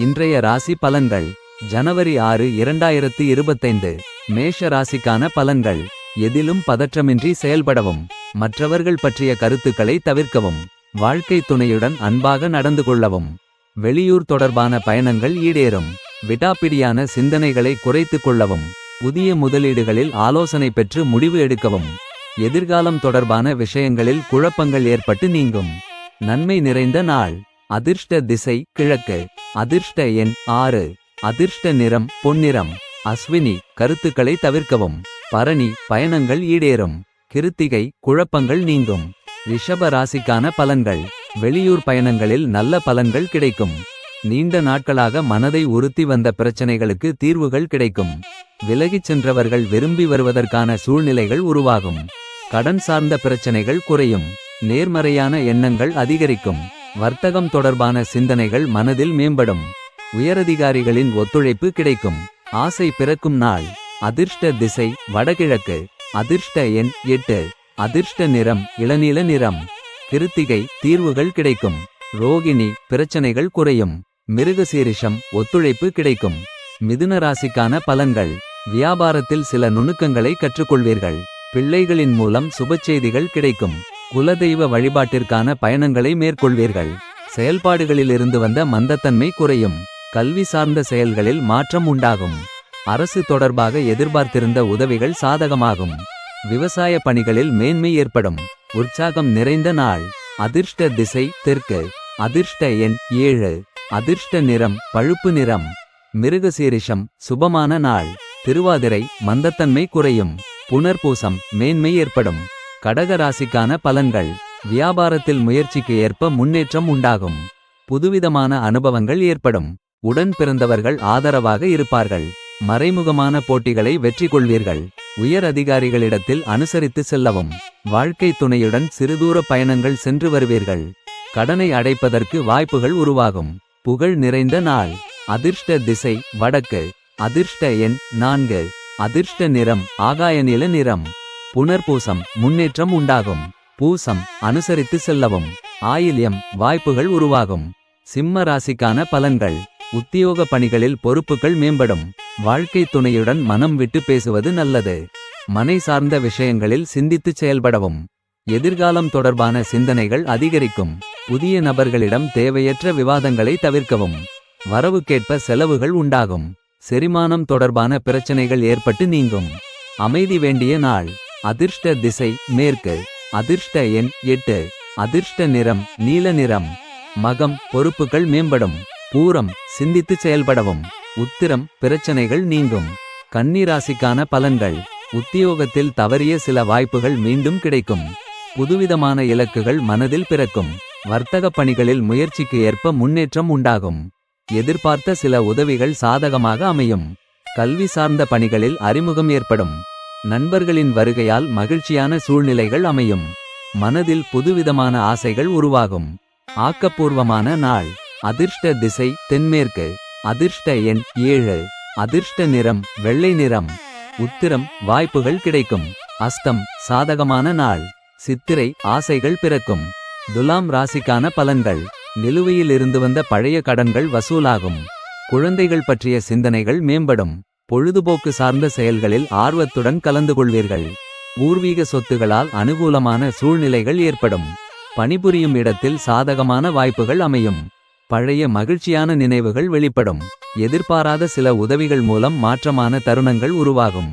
இன்றைய ராசி பலன்கள். ஜனவரி ஆறு இரண்டாயிரத்தி இருபத்தைந்து. மேஷ ராசிக்கான பலன்கள். எதிலும் பதற்றமின்றி செயல்படவும். மற்றவர்கள் பற்றிய கருத்துக்களை தவிர்க்கவும். வாழ்க்கை துணையுடன் அன்பாக நடந்து கொள்ளவும். வெளியூர் தொடர்பான பயணங்கள் ஈடேறும். விடாப்பிடியான சிந்தனைகளை குறைத்துக் கொள்ளவும். புதிய முதலீடுகளில் ஆலோசனை பெற்று முடிவு எடுக்கவும். எதிர்காலம் தொடர்பான விஷயங்களில் குழப்பங்கள் ஏற்பட்டு நீங்கும். நன்மை நிறைந்த நாள். அதிர்ஷ்ட திசை கிழக்கு. அதிர்ஷ்ட எண் ஆறு. அதிர்ஷ்ட நிறம் பொன்னிறம். அஸ்வினி கருத்துக்களை தவிர்க்கவும். பரணி பயணங்கள் ஈடேறும். கிருத்திகை குழப்பங்கள் நீங்கும். ரிஷப ராசிக்கான பலன்கள். வெளியூர் பயணங்களில் நல்ல பலன்கள் கிடைக்கும். நீண்ட நாட்களாக மனதை உறுத்தி வந்த பிரச்சனைகளுக்கு தீர்வுகள் கிடைக்கும். விலகிச் சென்றவர்கள் விரும்பி வருவதற்கான சூழ்நிலைகள் உருவாகும். கடன் சார்ந்த பிரச்சனைகள் குறையும். நேர்மறையான எண்ணங்கள் அதிகரிக்கும். வர்த்தகம் தொடர்பான சிந்தனைகள் மனதில் மேம்படும். உயரதிகாரிகளின் ஒத்துழைப்பு கிடைக்கும். ஆசை பிறக்கும் நாள். அதிர்ஷ்ட திசை வடகிழக்கு. அதிர்ஷ்ட எண் எட்டு. அதிர்ஷ்ட நிறம் இளநீல நிறம். கிருத்திகை தீர்வுகள் கிடைக்கும். ரோகிணி பிரச்சனைகள் குறையும். மிருகசீரிஷம் ஒத்துழைப்பு கிடைக்கும். மிதுன ராசிக்கான பலன்கள். வியாபாரத்தில் சில நுணுக்கங்களை கற்றுக்கொள்வீர்கள். பிள்ளைகளின் மூலம் சுபச்செய்திகள் கிடைக்கும். குலதெய்வ வழிபாட்டிற்கான பயணங்களை மேற்கொள்வீர்கள். செயல்பாடுகளிலிருந்து வந்த மந்தத்தன்மை குறையும். கல்வி சார்ந்த செயல்களில் மாற்றம் உண்டாகும். அரசு தொடர்பாக எதிர்பார்த்திருந்த உதவிகள் சாதகமாகும். விவசாய பணிகளில் மேன்மை ஏற்படும். உற்சாகம் நிறைந்த நாள். அதிர்ஷ்ட திசை தெற்கு. அதிர்ஷ்ட எண் ஏழு. அதிர்ஷ்ட நிறம் பழுப்பு நிறம். மிருகசீரிஷம் சுபமான நாள். திருவாதிரை மந்தத்தன்மை குறையும். புனர்பூசம் மேன்மை ஏற்படும். கடக ராசிக்கான பலன்கள். வியாபாரத்தில் முயற்சிக்கு ஏற்ப முன்னேற்றம் உண்டாகும். புதுவிதமான அனுபவங்கள் ஏற்படும். உடன் பிறந்தவர்கள் ஆதரவாக இருப்பார்கள். மறைமுகமான போட்டிகளை வெற்றி கொள்வீர்கள். உயர் அதிகாரிகளிடத்தில் அனுசரித்து செல்லவும். வாழ்க்கை துணையுடன் சிறுதூர பயணங்கள் சென்று வருவீர்கள். கடனை அடைப்பதற்கு வாய்ப்புகள் உருவாகும். புகழ் நிறைந்த நாள். அதிர்ஷ்ட திசை வடக்கு. அதிர்ஷ்ட எண் நான்கு. அதிர்ஷ்ட நிறம் ஆகாய நில நிறம். புனர்பூசம் முன்னேற்றம் உண்டாகும். பூசம் அனுசரித்து செல்லவும். ஆயில்யம் வாய்ப்புகள் உருவாகும். சிம்ம ராசிக்கான பலன்கள். உத்தியோக பணிகளில் பொறுப்புகள் மேம்படும். வாழ்க்கை துணையுடன் மனம் விட்டு பேசுவது நல்லது. மனை சார்ந்த விஷயங்களில் சிந்தித்துச் செயல்படவும். எதிர்காலம் தொடர்பான சிந்தனைகள் அதிகரிக்கும். புதிய நபர்களிடம் தேவையற்ற விவாதங்களை தவிர்க்கவும். வரவுக்கேற்ப செலவுகள் உண்டாகும். செரிமானம் தொடர்பான பிரச்சனைகள் ஏற்பட்டு நீங்கும். அமைதி வேண்டிய நாள். அதிர்ஷ்ட திசை மேற்கு. அதிர்ஷ்ட எண் எட்டு. அதிர்ஷ்ட நிறம் நீல நிறம். மகம் பொறுப்புகள் மேம்படும். பூரம் சிந்தித்து செயல்படவும். உத்திரம் பிரச்சனைகள் நீங்கும். கன்னிராசிக்கான பலன்கள். உத்தியோகத்தில் தவறிய சில வாய்ப்புகள் மீண்டும் கிடைக்கும். புதுவிதமான இலக்குகள் மனதில் பிறக்கும். வர்த்தக பணிகளில் முயற்சிக்கு ஏற்ப முன்னேற்றம் உண்டாகும். எதிர்பார்த்த சில உதவிகள் சாதகமாக அமையும். கல்வி சார்ந்த பணிகளில் அறிமுகம் ஏற்படும். நண்பர்களின் வருகையால் மகிழ்ச்சியான சூழ்நிலைகள் அமையும். மனதில் புதுவிதமான ஆசைகள் உருவாகும். ஆக்கப்பூர்வமான நாள். அதிர்ஷ்ட திசை தென்மேற்கு. அதிர்ஷ்ட எண் ஏழு. அதிர்ஷ்ட நிறம் வெள்ளை நிறம். உத்திரம் வாய்ப்புகள் கிடைக்கும். அஸ்தம் சாதகமான நாள். சித்திரை ஆசைகள் பிறக்கும். துலாம் ராசிக்கான பலன்கள். நிலுவையில் இருந்து வந்த பழைய கடன்கள் வசூலாகும். குழந்தைகள் பற்றிய சிந்தனைகள் மேம்படும். பொழுதுபோக்கு சார்ந்த செயல்களில் ஆர்வத்துடன் கலந்து கொள்வீர்கள் பூர்வீக சொத்துகளால் அனுகூலமான சூழ்நிலைகள் ஏற்படும். பணிபுரியும் இடத்தில் சாதகமான வாய்ப்புகள் அமையும். பழைய மகிழ்ச்சியான நினைவுகள் வெளிப்படும். எதிர்பாராத சில உதவிகள் மூலம் மாற்றமான தருணங்கள் உருவாகும்.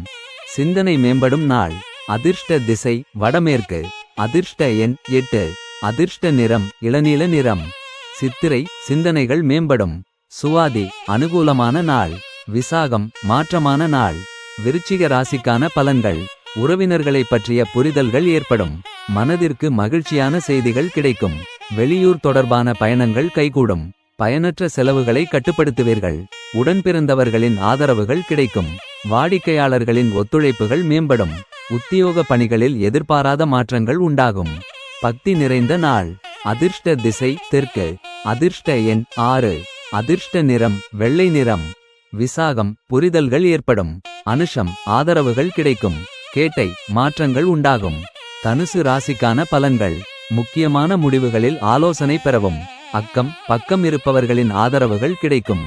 சிந்தனை மேம்படும் நாள். அதிர்ஷ்ட திசை வடமேற்கு. அதிர்ஷ்ட எண் எட்டு. அதிர்ஷ்ட நிறம் இளநீல நிறம். சித்திரை சிந்தனைகள் மேம்படும். சுவாதி அனுகூலமான நாள். விசாகம் மாற்றமான நாள். விருச்சிக ராசிக்கான பலன்கள். உறவினர்களை பற்றிய புரிதல்கள் ஏற்படும். மனதிற்கு மகிழ்ச்சியான செய்திகள் கிடைக்கும். வெளியூர் தொடர்பான பயணங்கள் கைகூடும். பயனற்ற செலவுகளை கட்டுப்படுத்துவீர்கள். உடன்பிறந்தவர்களின் ஆதரவுகள் கிடைக்கும். வாடிக்கையாளர்களின் ஒத்துழைப்புகள் மேம்படும். உத்தியோக பணிகளில் எதிர்பாராத மாற்றங்கள் உண்டாகும். பக்தி நிறைந்த நாள். அதிர்ஷ்ட திசை தெற்கு. அதிர்ஷ்ட எண் ஆறு. அதிர்ஷ்ட நிறம் வெள்ளை நிறம். விசாகம் புரிதல்கள் ஏற்படும். அனுஷம் ஆதரவுகள் கிடைக்கும். கேட்டை மாற்றங்கள் உண்டாகும். தனுசு ராசிக்கான பலன்கள். முக்கியமான முடிவுகளில் ஆலோசனை பெறவும். அக்கம் பக்கம் இருப்பவர்களின் ஆதரவுகள் கிடைக்கும்.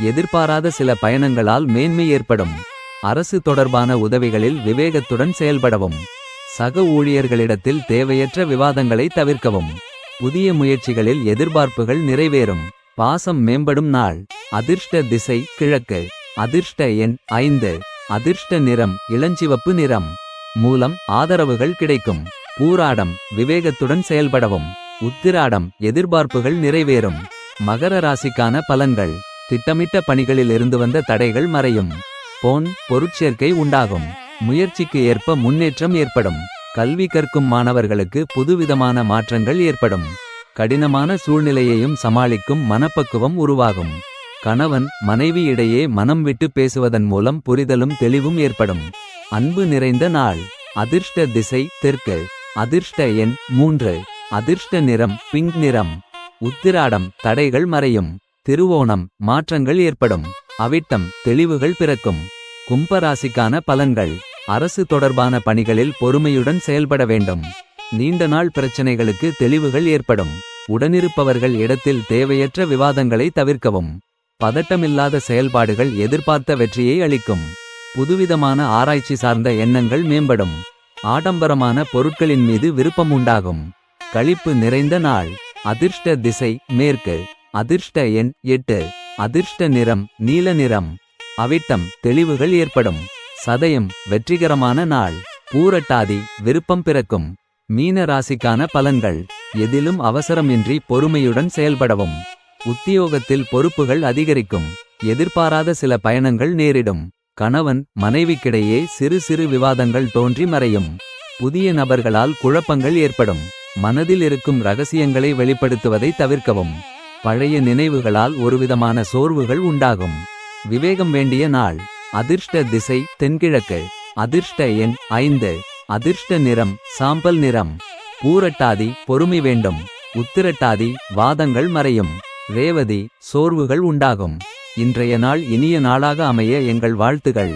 எதிர்பாராத சில பயணங்களால் மேன்மை ஏற்படும். அரசு தொடர்பான உதவிகளில் விவேகத்துடன் செயல்படவும். சக ஊழியர்களிடத்தில் தேவையற்ற விவாதங்களை தவிர்க்கவும். புதிய முயற்சிகளில் எதிர்பார்ப்புகள் நிறைவேறும். பாசம் மேம்படும் நாள். அதிர்ஷ்ட திசை கிழக்கு. அதிர்ஷ்ட எண் ஐந்து. அதிர்ஷ்ட நிறம் இளஞ்சிவப்பு நிறம். மூலம் ஆதரவுகள் கிடைக்கும். பூராடம் விவேகத்துடன் செயல்படவும். உத்திராடம் எதிர்பார்ப்புகள் நிறைவேறும். மகர ராசிக்கான பலன்கள். திட்டமிட்ட பணிகளில் இருந்து வந்த தடைகள் மறையும். பொன் பொருட்சேர்க்கை உண்டாகும். முயற்சிக்கு ஏற்ப முன்னேற்றம் ஏற்படும். கல்வி கற்கும் மாணவர்களுக்கு புதுவிதமான மாற்றங்கள் ஏற்படும். கடினமான சூழ்நிலையையும் சமாளிக்கும் மனப்பக்குவம் உருவாகும். கணவன் மனைவி இடையே மனம் விட்டு பேசுவதன் மூலம் புரிதலும் தெளிவும் ஏற்படும். அன்பு நிறைந்த நாள். அதிர்ஷ்ட திசை தெற்கு. அதிர்ஷ்ட எண் மூன்று. அதிர்ஷ்ட நிறம் பிங்க் நிறம். உத்திராடம் தடைகள் மறையும். திருவோணம் மாற்றங்கள் ஏற்படும். அவிட்டம் தெளிவுகள் பிறக்கும். கும்பராசிக்கான பலன்கள். அரசு தொடர்பான பணிகளில் பொறுமையுடன் செயல்பட வேண்டும். நீண்ட நாள் பிரச்சனைகளுக்கு தெளிவுகள் ஏற்படும். உடனிருப்பவர்கள் இடத்தில் தேவையற்ற விவாதங்களை தவிர்க்கவும். பதட்டமில்லாத செயல்பாடுகள் எதிர்பார்த்த வெற்றியை அளிக்கும். புதுவிதமான ஆராய்ச்சி சார்ந்த எண்ணங்கள் மேம்படும். ஆடம்பரமான பொருட்களின் மீது விருப்பம் உண்டாகும். கழிப்பு நிறைந்த நாள். அதிர்ஷ்ட திசை மேற்கு. அதிர்ஷ்ட எண் எட்டு. அதிர்ஷ்ட நிறம் நீல நிறம். அவிட்டம் தெளிவுகள் ஏற்படும். சதயம் வெற்றிகரமான நாள். பூரட்டாதி விருப்பம் பிறக்கும். மீன ராசிக்கான பலன்கள். எதிலும் அவசரமின்றி பொறுமையுடன் செயல்படவும். உத்தியோகத்தில் பொறுப்புகள் அதிகரிக்கும். எதிர்பாராத சில பயணங்கள் நேரிடும். கணவன் மனைவிக்கிடையே சிறு சிறு விவாதங்கள் தோன்றி மறையும். புதிய நபர்களால் குழப்பங்கள் ஏற்படும். மனதில் இருக்கும் ரகசியங்களை வெளிப்படுத்துவதை தவிர்க்கவும். பழைய நினைவுகளால் ஒருவிதமான சோர்வுகள் உண்டாகும். விவேகம் வேண்டிய நாள். அதிர்ஷ்ட திசை தென்கிழக்கு. அதிர்ஷ்ட எண் ஐந்து. அதிர்ஷ்ட நிறம் சாம்பல் நிறம். பூரட்டாதி பொறுமை வேண்டும். உத்திரட்டாதி வாதங்கள் மறையும். ரேவதி சோர்வுகள் உண்டாகும். இன்றைய நாள் இனிய நாளாக அமைய எங்கள் வாழ்த்துகள்.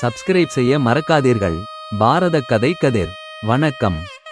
சப்ஸ்கிரைப் செய்ய மறக்காதீர்கள். பாரத கதை கதிர். வணக்கம்.